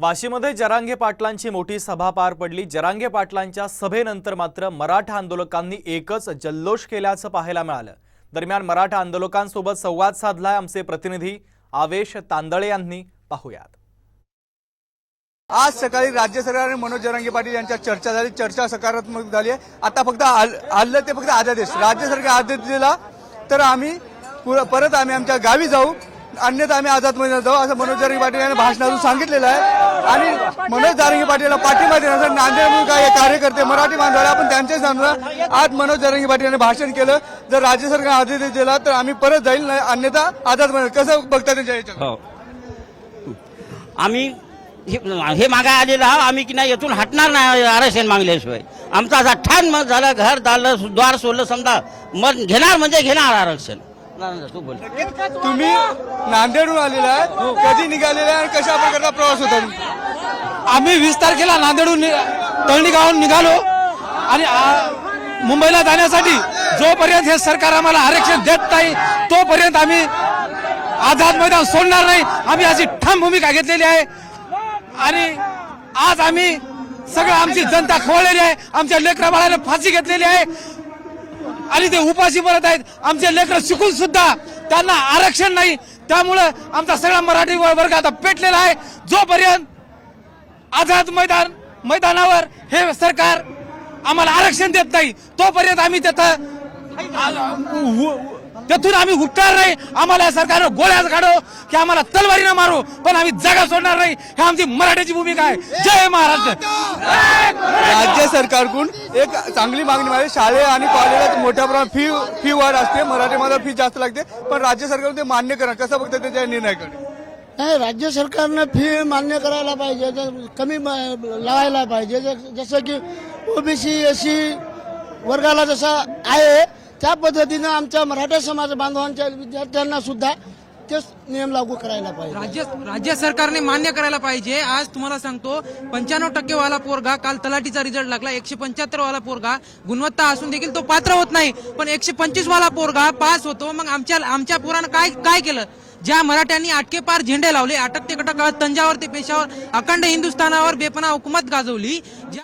वाशीमध्ये जरांगे पाटलांची मोठी सभा पार पडली. जरांगे पाटलांच्या सभेनंतर मात्र मराठा आंदोलकांनी एकच जल्लोष केल्याचं पाहायला मिळालं. दरम्यान मराठा आंदोलकांसोबत संवाद साधलाय आमचे प्रतिनिधी आवेश तांदळे यांनी. पाहूयात. आज सकाळी राज्य सरकार आणि मनोज जरांगे पाटील यांच्या चर्चा झाली. चर्चा सकारात्मक झाली आहे. आता फक्त आल- आलं ते फक्त आदेश. राज्य सरकार आदेश दिला तर आम्ही परत आम्ही आमच्या गावी जाऊ. अन्यथा आम्ही आझाद मैदानात जाऊ असं मनोज जारंगी पाटील यांनी भाषणातून सांगितलेलं आहे. आणि मनोज जारंगी पाटीलला पाठिंबा देण्यासाठी नांदेडमधून काय कार्यकर्ते मराठी माणसाला आपण त्यांचे सांगणार आज मनोज जारंगी पाटील यांनी भाषण केलं. जर राज्य सरकार आदेश दिला तर आम्ही परत जाईल नाही अन्यथा आझाद मैदान कसं बघता त्यांच्या हो. आम्ही हे हे मागा आलेलं आहोत आम्ही की नाही येथून हटणार नाही आरक्षण मागल्याशिवाय. आमचा असा ठाण मत झालं घर दालं द्वार सोडलं समजा मत घेणार म्हणजे घेणार आरक्षण. तू बोल तुम्ही नांदेडहून आलेला आहे कधी निघालेला आहे आणि कशा प्रकारचा प्रवास होता? आम्ही वीस तारखेला नांदेडहून तळणी गावाहून निघालो. आणि मुंबईला जाण्यासाठी जोपर्यंत हे सरकार आम्हाला आरक्षण देत नाही तोपर्यंत आम्ही आझाद मैदान सोडणार नाही. आम्ही अशी ठाम भूमिका घेतलेली आहे. आणि आज आम्ही सगळं आमची जनता खवळलेली आहे. आमच्या लेकरा बाळाने फाशी घेतलेली आहे. आणि ते उपाशी परत आहेत. आमचे लेकर शिकून सुद्धा त्यांना आरक्षण नाही. त्यामुळं आमचा सगळा मराठी वर्ग आता पेटलेला आहे. जोपर्यंत आझाद मैदान मैदानावर हे सरकार आम्हाला आरक्षण देत नाही तोपर्यंत आम्ही तिथं तेथून आम्ही उठणार नाही. आम्हाला या सरकारनं गोळ्याच काढो की आम्हाला तलवारीनं मारू पण आम्ही जागा सोडणार नाही. ही आमची मराठीची भूमिका आहे. जय महाराष्ट्र. राज्य सरकारकडून एक चांगली मागणी आहे शाळे आणि कॉलेजात मोठ्या प्रमाणात फी फी वाढ असते. मराठीमध्ये फी जास्त लागते. पण राज्य सरकार ते मान्य करा. कसं बघतं त्याच्या निर्णयाकडे नाही राज्य सरकारनं फी मान्य करायला पाहिजे. कमी लावायला पाहिजे. जसं की ओबीसी एसी वर्गाला जसा आहे त्या पद्धतीनं आमच्या मराठा समाज बांधवांच्या विद्यार्थ्यांना सुद्धा तेच नियम लागू करायला पाहिजे. राज्य राज्य सरकारने मान्य करायला पाहिजे. आज तुम्हाला सांगतो पंच्याण्णव टक्के वाला पोरगा काल तलाठीचा रिझल्ट लागला. एकशे पंच्याहत्तर वाला पोरगा गुणवत्ता असून देखील तो पात्र होत नाही. पण एकशे पंचवीस वाला पोरगा पास होतो. मग आमच्या आमच्या पोरानं काय काय केलं? ज्या मराठ्यांनी आटकेपार झेंडे लावले अटक ते कटक तंजावर ते पेशावर अखंड हिंदुस्थानावर बेपना हुकूमत गाजवली. ज्या